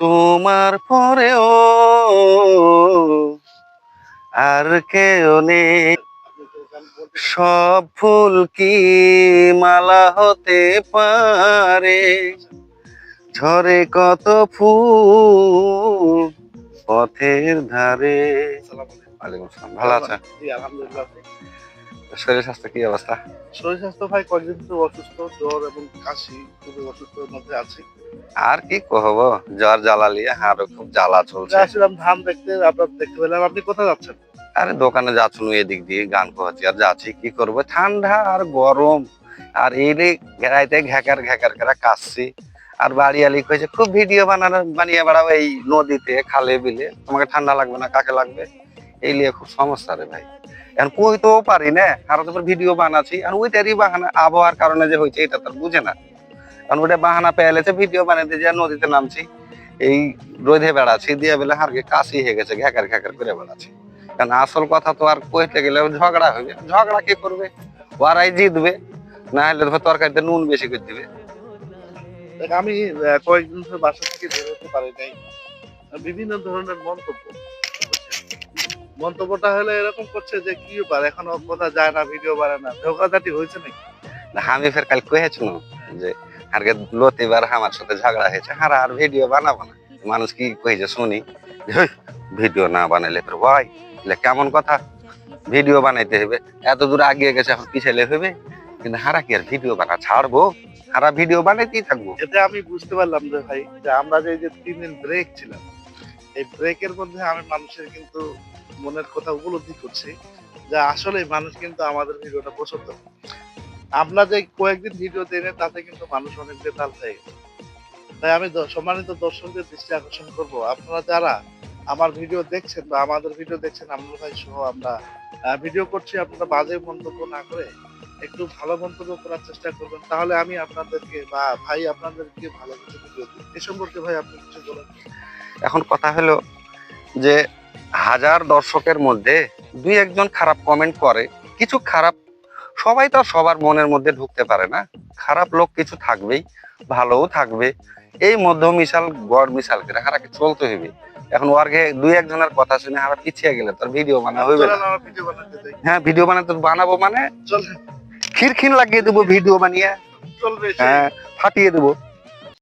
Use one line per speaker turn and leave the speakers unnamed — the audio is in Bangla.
তোমার পরেও আর কেউ নেই। সব ফুল কি মালা হতে পারে? ঝরে কত ফুল পথের ধারে? ভালো আছেন?
আলহামদুলিল্লাহ।
শরীর স্বাস্থ্য কি অবস্থা?
শরীর স্বাস্থ্য ভাই কয়েকদিন তো অসুস্থ জ্বর এবং কাশি খুবই অসুস্থের মধ্যে আছি।
আর কি কহব? জ্বর জ্বালালিয়ে হাড়ও খুব জ্বালা চলছে।
আসছিলাম ধান দেখতে আপনার দেখতে পেলাম। আপনি কোথায় যাচ্ছেন?
আরে দোকানে যাচ্ছ এদিক দিয়ে গান কোহাচ্ছি আর যাচ্ছি কি করব? ঠান্ডা আর গরম। আর এই রে ঘেরাইতে ঘ্যাকার ঘ্যাকার করে কাশছি। আর বাড়ি আলি কয়েছে খুব ভিডিও বানানো বানিয়ে বেড়াবো এই নদীতে খালে বিলে। তোমাকে ঠান্ডা লাগবে না কাকে লাগবে? এই নিয়ে খুব সমস্যা রে ভাই। এখন কইতেও পারি না আর তারপর ভিডিও বানাচ্ছি আর ওইটারই বাহানা, আবহাওয়ার কারণে যে হয়েছে, এটা তার বুঝে না। কারণ ওটা বাহানা পেয়ে লেছে ভিডিও বানাতে যে নদীতে নামছি, এই রোদে বেড়াচ্ছি, দিয়ে বেলা হারকে কাশি হয়ে গেছে, ঘ্যাকার ঘ্যাকার করে বেড়াচ্ছি। কারণ আসল কথা তো আর কইতে গেলে ঝগড়া হবে ঝগড়া কে করবে? ওরাই জিতবে, না হলে তরকারিতে নুন বেশি করে দিবে।
আমি কয়েকদিন বাসা থেকে বের হতে পারি নাই। বিভিন্ন ধরনের মন্তব্য। মন্তব্যটা হলে এরকম করছে যে কি ব্যাপার? এখন কোথা যায় না ভিডিও বানায় না। ঝগড়াঝাটি হয়েছে নাকি?
না, আমি ফের কাল কহেছিল যে আর আরকে লতিবার আমার সাথে ঝগড়া হয়েছে। হারা আর ভিডিও বানাবো না। মানুষ কি কইছে শুনি? ভিডিও না বানাইলে ফের ভাই এলে কেমন কথা? ভিডিও বানাইতে হবে এত দূর আগিয়ে গেছে এখন পিছাইলে হবে কিন্তু হারা কি আর ভিডিও বানা ছাড়বো? হারা ভিডিও বানাইতেই থাকব।
এতে আমি বুঝতে পারলাম যে ভাই যে আমরা যে যে তিন দিন ব্রেক ছিলাম এই ব্রেকের মধ্যে আমি মানুষের কিন্তু মনের কথা উপলব্ধি করছি যে আসলে মানুষ কিন্তু আমাদের ভিডিওটা পছন্দ। আমরা যে কয়েকদিন ভিডিও দেই না, তাতে কিন্তু মানুষ অনেক বেতাল হয়ে গেছে। তাই আমি সম্মানিত দর্শকদের দৃষ্টি আকর্ষণ করব। আপনারা যারা আমার ভিডিও দেখছেন বা আমাদের ভিডিও দেখছেন আমরা ভাই সহ আমরা ভিডিও করছি আপনারা বাজে মন্তব্য না করে একটু ভালো মন্তব্য করার চেষ্টা করবেন। তাহলে আমি আপনাদেরকে বা ভাই আপনাদেরকে ভালো কিছু ভিডিও দিই। এ সম্পর্কে ভাই আপনি কিছু বলেন।
এখন কথা হলো যে হাজার দর্শকের মধ্যে দুই একজন খারাপ কমেন্ট করে কিছু খারাপ সবাই তো সবার মনের মধ্যে ঢুকতে পারে না। খারাপ লোক কিছু থাকবেই ভালোও থাকবে। এই মধ্য মিশাল গড় মিশাল হারাকে চলতে হইবে? এখন ওয়ার্গে দুই একজনের কথা শুনে হারা পিছিয়ে গেলে তোর ভিডিও বানা হইবে হ্যাঁ ভিডিও বানাতে বানাবো মানে খিরখিন লাগিয়ে দেবো ভিডিও বানিয়ে।
চলবে
হ্যাঁ ফাটিয়ে দেবো।